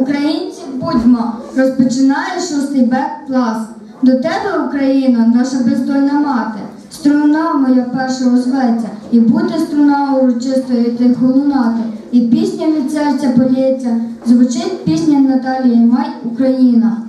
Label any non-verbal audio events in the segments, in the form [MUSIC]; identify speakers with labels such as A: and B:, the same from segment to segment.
A: українці, будьмо, розпочинає шостий Б клас. До тебе, Україна, наша бездольна мати. Струна моя перша озветься, і буде струна урочистою тихо лунати. І пісня від серця полється, звучить пісня Наталії Май Україна.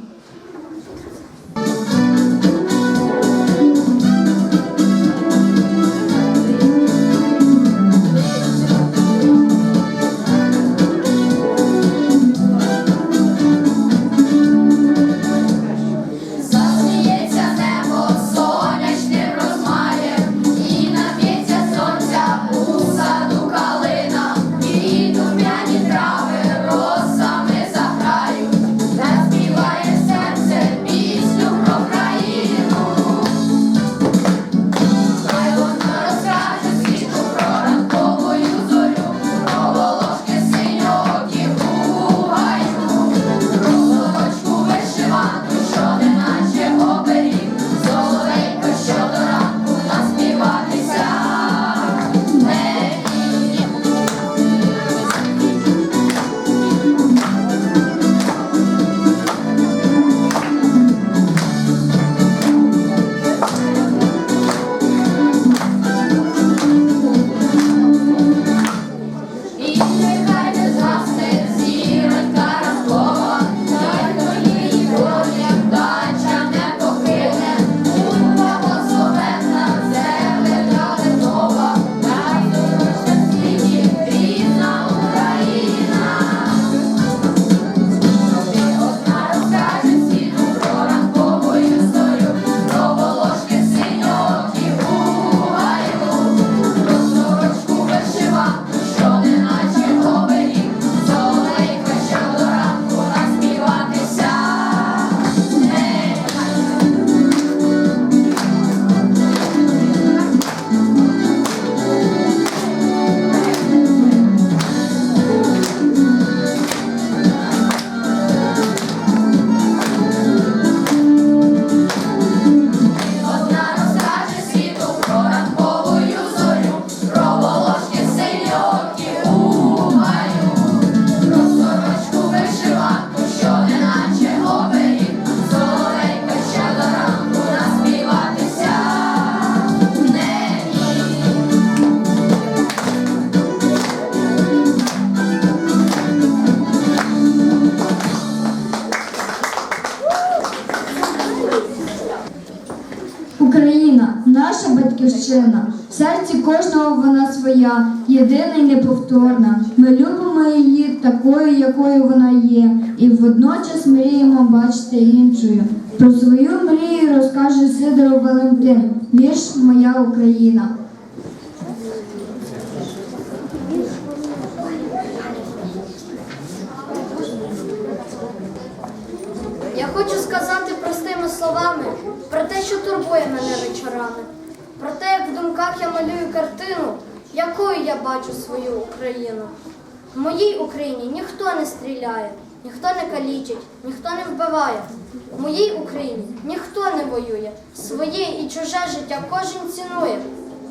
A: Батьківщина, в серці кожного вона своя, єдина й неповторна. Ми любимо її такою, якою вона є, і водночас мріємо бачити іншою. Про свою мрію розкаже Сидоров Валентин, вірш Моя Україна.
B: Я хочу сказати простими словами про те, що турбує мене вечорами, про те, як в думках я малюю картину, якою я бачу свою Україну. В моїй Україні ніхто не стріляє, ніхто не калічить, ніхто не вбиває. В моїй Україні ніхто не воює, своє і чуже життя кожен цінує.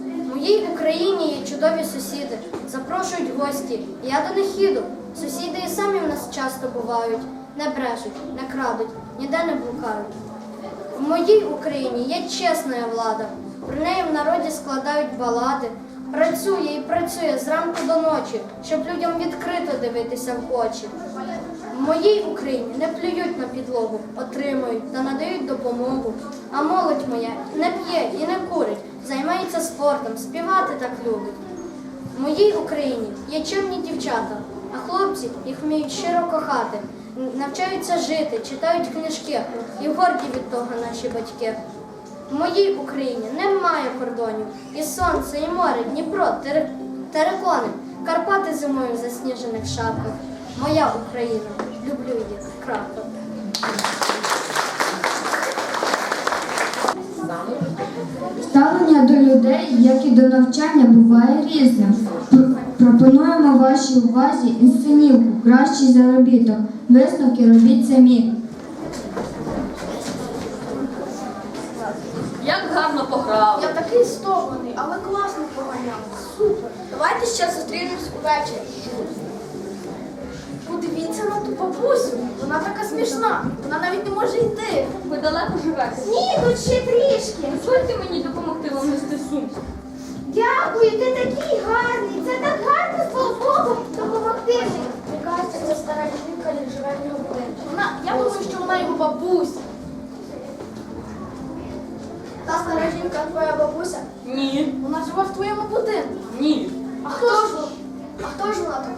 B: В моїй Україні є чудові сусіди, запрошують гості, і я до них їду. Сусіди і самі в нас часто бувають, не брешуть, не крадуть, ніде не блукають. В моїй Україні є чесна влада, про неї в народі складають балади. Працює і працює зранку до ночі, щоб людям відкрито дивитися в очі. В моїй Україні не плюють на підлогу, отримують та надають допомогу. А молодь моя не п'є і не курить, займається спортом, співати так любить. В моїй Україні є чемні дівчата, а хлопці їх вміють щиро кохати, навчаються жити, читають книжки і горді від того наші батьки. В моїй Україні немає кордонів, і сонце, і море, Дніпро, терикони, Карпати зимою в засніжених шапках. Моя Україна, люблю її, крапка.
A: Ставлення до людей, як і до навчання, буває різним. Пропонуємо вашій увазі інсценівку Кращий заробіток. Висновки робіть самі.
C: Як гарно пограли.
B: Я такий стомлений, але класно поганяв. Супер. Давайте ще зустрінемось увечері. Подивіться.
D: Подивіться на ту бабусю. Вона така смішна. Вона навіть не може йти.
A: Ви далеко живете?
D: Ні, тут ще трішки.
A: Дозвольте мені допомогти вам нести сумку.
D: Дякую, ти такий гарний. Це так гарно з боку допомогти мені. Мені кажеться, це стара жінка живе в. Вона, я думаю, що вона його бабуся. Та стара жінка твоя бабуся.
A: Ні.
D: Вона живе в твоєму будинку.
A: Ні.
D: А хто ж? А хто ж вона така?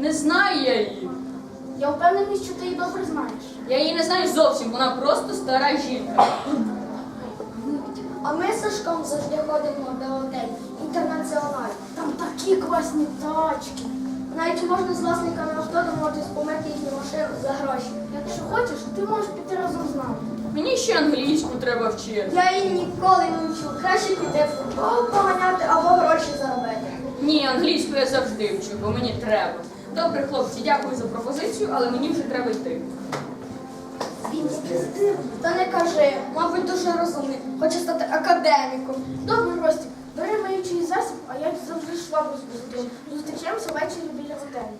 A: Не знаю я її.
D: Я впевнений, що ти її добре знаєш.
A: Я її не знаю зовсім, вона просто стара жінка.
D: А ми з Сашком завжди ходимо до готель інтернаціональ. Там такі класні тачки. Навіть можна з власниками авто домовитись помити їхню машину за гроші. Якщо хочеш,
A: Мені ще англійську треба вчити.
D: Я її ніколи не вчу. Краще в футбол поганяти або гроші заробити.
A: Ні, англійську я завжди вчу, бо мені треба. Добре, хлопці, дякую за пропозицію, але мені вже треба йти.
D: Та не кажи, мабуть, дуже розумний, хоче стати академіком. Добре, Ростик, бери миючий засіб, а я завжди швабру збудую. Зустрічаємося ввечері біля готелю.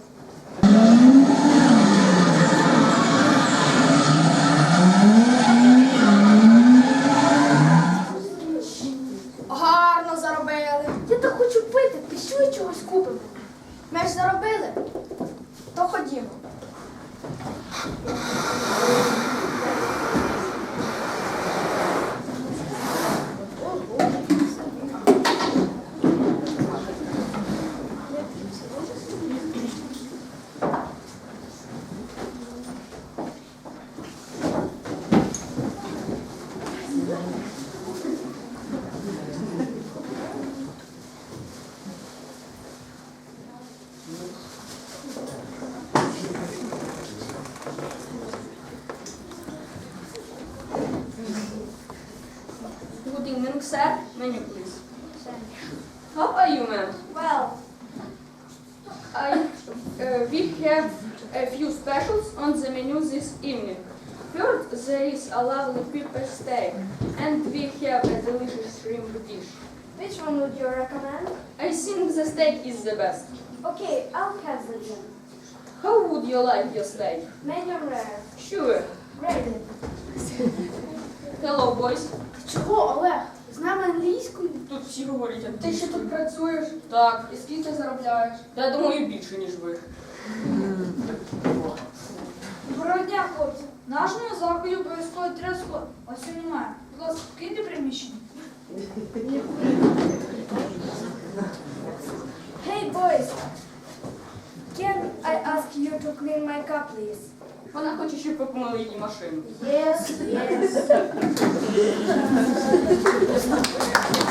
A: Have a delicious shrimp dish.
D: which one would you recommend?
A: I think the steak is the best.
D: Okay, I'll have the gin.
A: How would you like your steak?
D: Medium rare.
A: Sure.
D: Ready.
A: Hello, boys.
D: Чого, Олег? З нами англійською?
A: Тут всі говорять
D: Ти ще тут працюєш?
A: Так,
D: І скільки заробляєш?
A: я думаю більше, ніж ви.
E: Доброго дня, хлопці. Нашому закладі обов'язково тряско. Ось його немає. Будь ласка, киньте приміщення.
D: Hey boys, can I ask you to clean my car, please?
A: Вона хоче, щоб ви помили її машину.
D: Yes, yes. [LAUGHS]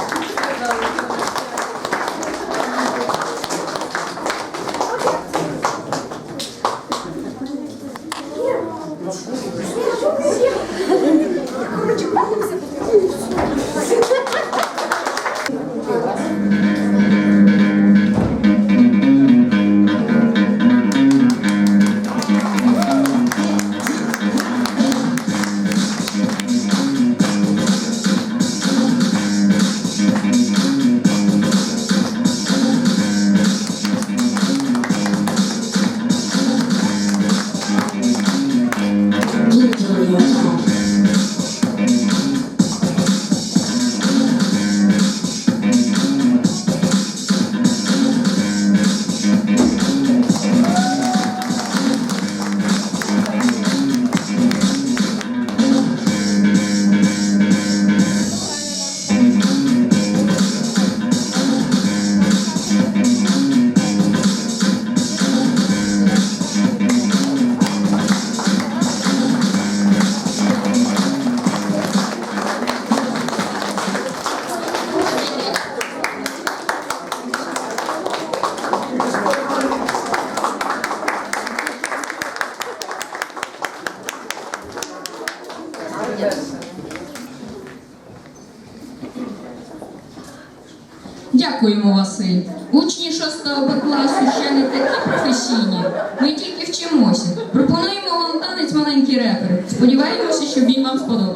F: Дякуємо, Василь. Учні 6 Б класу ще не такі професійні. Ми тільки вчимося. Пропонуємо вам танець маленький репер. Сподіваємося, що він вам сподобається.